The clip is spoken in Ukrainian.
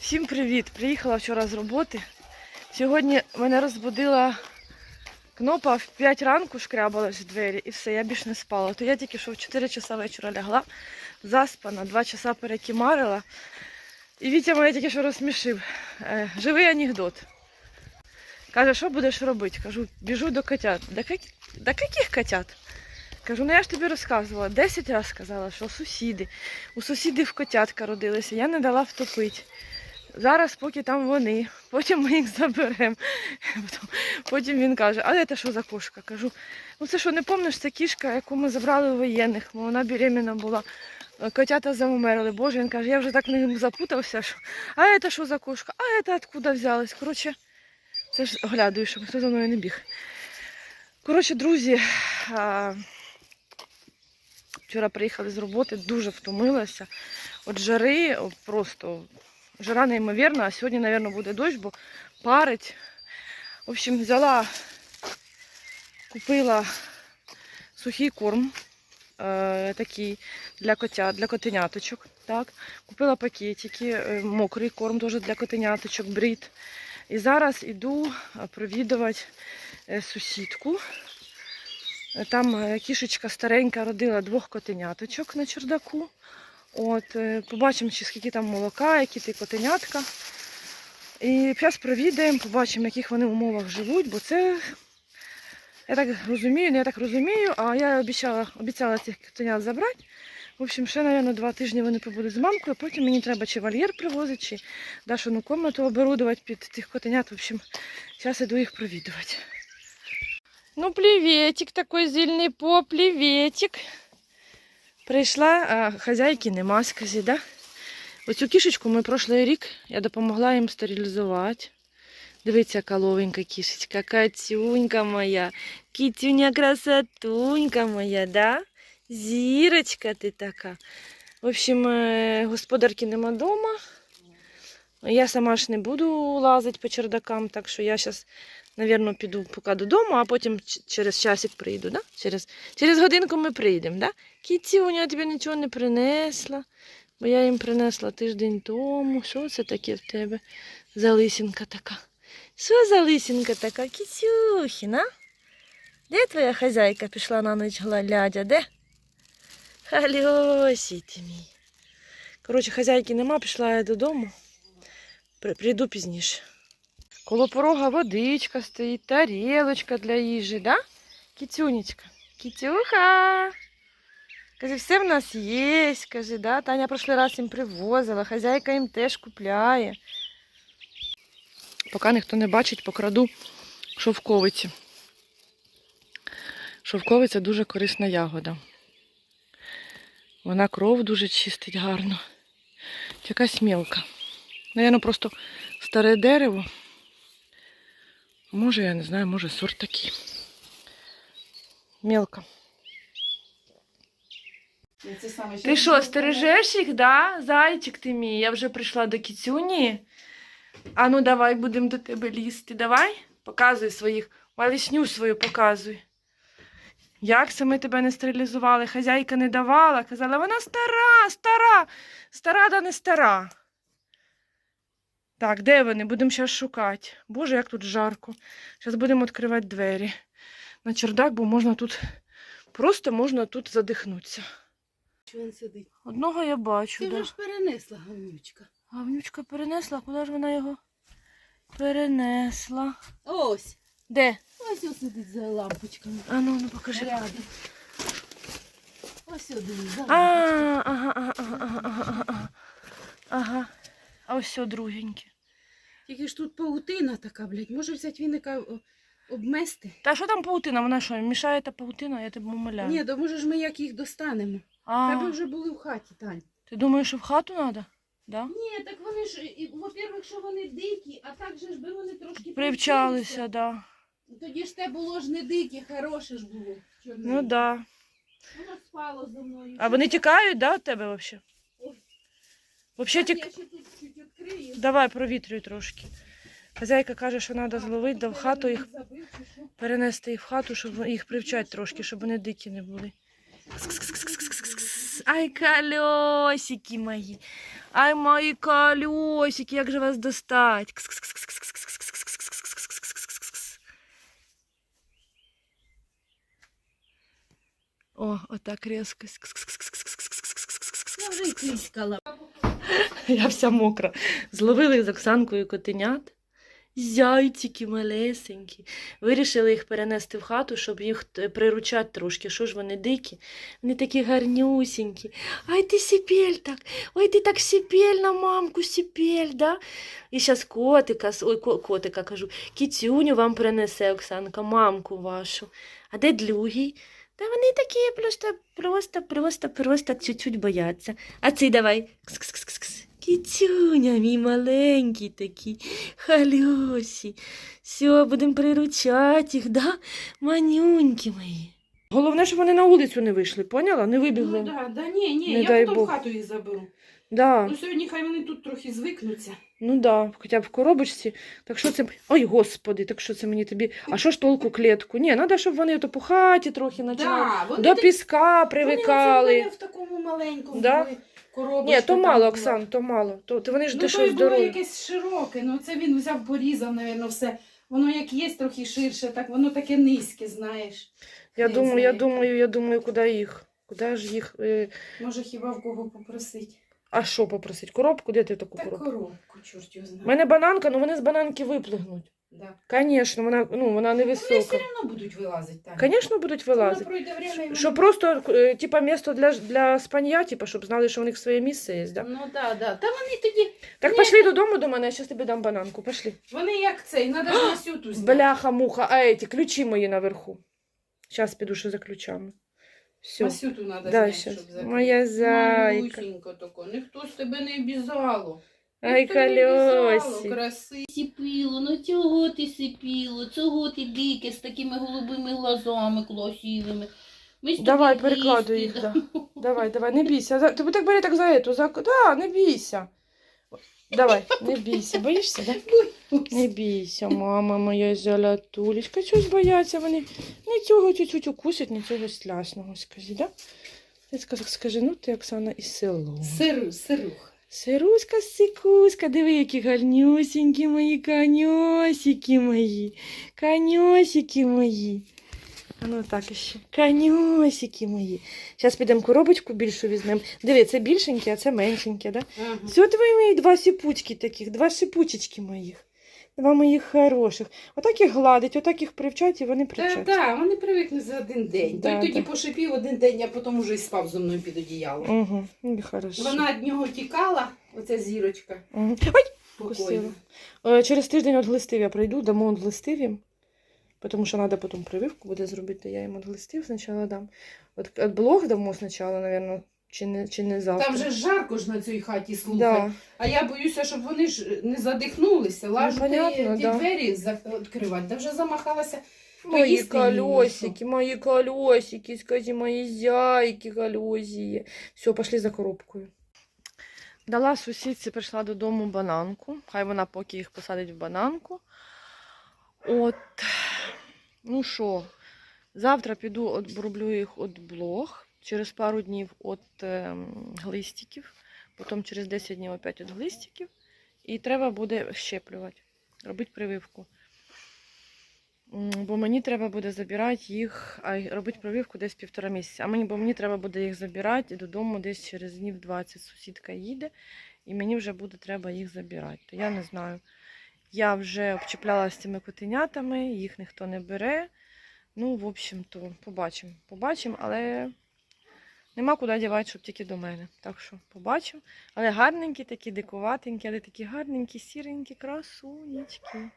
Всім привіт! Приїхала вчора з роботи. Сьогодні мене розбудила кнопа в 5 ранку шкрябалась в двері і все, я більше не спала. То я тільки що в 4 часа вечора лягла, заспана, 2 часа перекимарила. І Вітя мене тільки що розсмішив. Е, живий анекдот. Каже, що будеш робити? Кажу, біжу до котят. До яких котят? Кажу, ну я ж тобі розказувала, 10 разів сказала, що сусіди. У сусідів котятка родилися, я не дала втопити. Зараз поки там вони, потім ми їх заберемо. Потім- він каже, а це що за кошка? Кажу, ну це що, не пам'ятаєш, це кішка, яку ми забрали у воєнних, бо вона беременна була. Котята заумерли. Боже, він каже, я вже так в запутався, що а це що за кошка? А це откуда взялась? Коротше, це ж оглядаю, щоб хто за мною не біг. Коротше, друзі, вчора приїхали з роботи, дуже втомилася. От жари просто жара неймовірна, а сьогодні, мабуть, буде дощ, бо парить. В общем, взяла, купила сухий корм е, такий для котят, для котеняточок. Так. Купила пакетики, е, мокрий корм теж для котеняточок, брід. І зараз іду е, провідувати е, сусідку. Е, Там кішечка старенька родила двох котеняточок на чердаку. От, е, побачимо, чи скільки там молока, які ти котенятка. І зараз провідаємо, побачимо, в яких вони умовах живуть, бо це, я так розумію, не я так розумію, а я обіцяла, обіцяла цих котенят забрати. В общем, ще, мабуть, два тижні вони побудуть з мамкою, потім мені треба чи вольєр привозити, чи Дашину комнату оборудувати під тих котенят. В общем, зараз іду їх провідувати. Ну, привітик, такий зільний по, привітик. Прийшла, а хазяйки нема, скажи, да? Оцю кішечку ми прошлий рік я допомогла їм стерилізувати. Дивіться, яка ловенька кішечка, катюнька моя, кітюня красотунька моя, да? Зірочка ти така. В общем, е, господарки нема вдома. Я сама ж не буду лазити по чердакам, так що я зараз, мабуть, піду поки додому, а потім через часик прийду, да? Через, через годинку ми прийдемо, да? Кітюня, я тобі нічого не принесла, бо я їм принесла тиждень тому. Що це таке в тебе? За лисінка така. Що за лисінка така? Кітюхіна? Де твоя хазяйка пішла на ніч глядя? Де? Хальосі ти мій. Коротше, хазяйки нема, пішла я додому. При- Прийду пізніше. Коло порога водичка стоїть, тарілочка для їжі, да? Кітюнечка. Кітюха. Каже, все в нас є, каже, да? Таня прошлий раз їм привозила, хазяйка їм теж купляє. Поки ніхто не бачить, покраду шовковиці. Шовковиця дуже корисна ягода. Вона кров дуже чистить гарно. Якась мілка. Наверно, просто старе дерево. Може, я не знаю, може сорт такий. Мілка. Ти що, стережеш їх, да? Зайчик ти мій. Я вже прийшла до кіцюні. А ну давай будемо до тебе лізти. Давай. Показуй своїх. Малишню свою показуй. Як це ми тебе не стерилізували? Хазяйка не давала. Казала, вона стара, стара, стара да не стара. Так, де вони? Будемо зараз шукати. Боже, як тут жарко. Зараз будемо відкривати двері на чердак, бо можна тут, просто можна тут задихнутися. Він сидить? Одного я бачу. Ти да. ж перенесла гавнючка. Гавнючка перенесла, куди ж вона його перенесла? Ось. Де? Ось ось сидить за лампочками. А ну, ну покажи. Рядом. Ось один за А, лампочками. ага, ага, ага, ага, ага, ага. Ага. А ось другеньке. Тільки ж тут паутина така, блядь. Може взяти віника обмести? Та що там паутина? Вона що, мішає та паутина, я тебе умоляю. Ні, то може ж ми як їх достанемо. а, Тебе вже були в хаті, Тань. ти думаєш, що в хату треба? Да? Ні, так вони ж, во-первых, що вони дикі, а так же ж би вони трошки Привчалися, да. Тоді ж те було ж не дике, хороше ж було. чорне. Ну да. Воно спало за мною. А вони тікають, да, від тебе взагалі? Взагалі Так, тік... Я ще тут чуть відкрию. Давай провітрюй трошки. Хазяйка каже, що треба зловити, да в хату їх перенести їх в хату, щоб їх привчати трошки, щоб вони дикі не були. Ай, колесики мої. Ай, мої колесики, як же вас достать? О, отак різко. Я. Я вся мокра. Зловили з Оксанкою котенят. Зайчики малесенькі. Вирішили їх перенести в хату, щоб їх приручати трошки. Що ж вони дикі? Вони такі гарнюсінькі. Ай, ти сіпель так. Ой, ти так сіпель на мамку, сіпель, да? І зараз котика, ой, котика кажу, кіцюню вам принесе Оксанка, мамку вашу. А де длюгій? Та вони такі просто, просто, просто, просто чуть-чуть бояться. А цей давай. Кс-кс-кс-кс. Кіцюня, мій маленький такий, халюсі. Все, будемо приручати їх, да? манюньки мої. Головне, щоб вони на вулицю не вийшли, поняла? Не вибігли. Ну, да, да, ні, ні, Не я дай потім Бог. в хату їх заберу. Да. Ну сьогодні хай вони тут трохи звикнуться. Ну да, хоча б в коробочці. Так що це. Ой, господи, так що це мені тобі. А що ж толку клітку? Ні, треба, щоб вони то по хаті трохи почали. Да, вони До такі- піска Вони привикали. оце в такому маленькому Да? були, Ні, то там мало, була. Оксан, то мало. То, то вони ж Ну, то й було здорові. якесь широке, ну це він взяв, порізав, напевно, все. Воно як є трохи ширше, так воно таке низьке, знаєш. Я не думаю, я знаю. думаю, я думаю, куди їх? Куди ж їх? е, Може хіба в кого попросити. А що попросить? Коробку? Де ти таку Та коробку? коробку, чорт його У мене бананка, ну вони з бананки виплигнуть. Да. Звісно, вона, ну, вона Вони невисока. все одно будуть вилазити там. Звісно, будуть вилазити. пройде время, і Що воно- просто, е, типа, місто для, для спання, типа, щоб знали, що у них своє місце є, да? Ну так, да, да. Та вони тоді, Так Ні. пошли додому до мене, я зараз тобі дам бананку, пошли. вони як цей, треба ж на сюту зняти. Бляха-муха, а эти, ключі мої наверху. Зараз піду ще за ключами. Все. Масюту треба Да, зняти, щоб закрити. Моя зайка. Малюсінька тако, ніхто з тебе не обізало. Ай, колесик. краси. Сіпіло, ну чого ти сипіло, чого ти дике з такими голубими глазами красивими. Ми ж Давай, тобі перекладуй їсти їх, да. Давай, давай, не бійся. За- Ти так бери так за эту, за... Да, не бійся. Давай, не бійся. Боїшся, да? Не бійся, мама моя золотулечка. Чогось бояться вони. Не цього чуть-чуть укусять, не цього слясного, скажи, да? Ти скажи, скажи, ну ти, Оксана, із село. Сиру, сирух. Сируська, сикуська, диви, які гарнюсінькі мої коньосики мої. Коньосики мої. А ну так іще. Коньосики мої. Зараз підемо коробочку більшу візьмемо. Диви, це більшеньке, а це меншеньке, да? Ага. Все твої мої два сипучки таких, два шипучечки моїх. Два моїх хороших. Отак їх гладить, отак їх привчать і вони Так, привчать. так, вони привикли за один день. Да, Той тоді да. пошипів один день, а потім уже й спав зі мною під одіялом. Угу, ну, хорошо. Вона від нього тікала, оця зірочка. Угу. Ой, Покойна. Е, Через тиждень от глистив я прийду, дамо от їм. Тому що треба потім прививку буде зробити. Я їм от глистив спочатку дам. От, от блог дамо спочатку, мабуть, чи не, чи не завтра. Там же ж жарко ж на цій хаті слухай. да. А я боюся, щоб вони ж не задихнулися. Лажу Ну, ті, да. двері відкривати. Та вже замахалася. Мої Поїсти колесики, мої колесики, скажи, мої зяйки колесії. Все, пішли за коробкою. Дала сусідці, прийшла додому бананку. Хай вона поки їх посадить в бананку. От, ну що, завтра піду оброблю їх від блог. Через пару днів від ем, глистиків. Потім через 10 днів опять від глистиків. І треба буде щеплювати, робити прививку. Бо мені треба буде забирати їх, а робити прививку десь півтора місяця. А мені, бо мені треба буде їх забирати додому десь через днів 20. Сусідка їде, і мені вже буде треба їх забирати. То я не знаю. Я вже обчіплялася з цими котенятами, їх ніхто не бере. Ну, в общем, то побачимо. Побачимо, але нема куди дівати, щоб тільки до мене. Так що побачимо. Але гарненькі такі, дикуватенькі, але такі гарненькі, сіренькі, красунечки.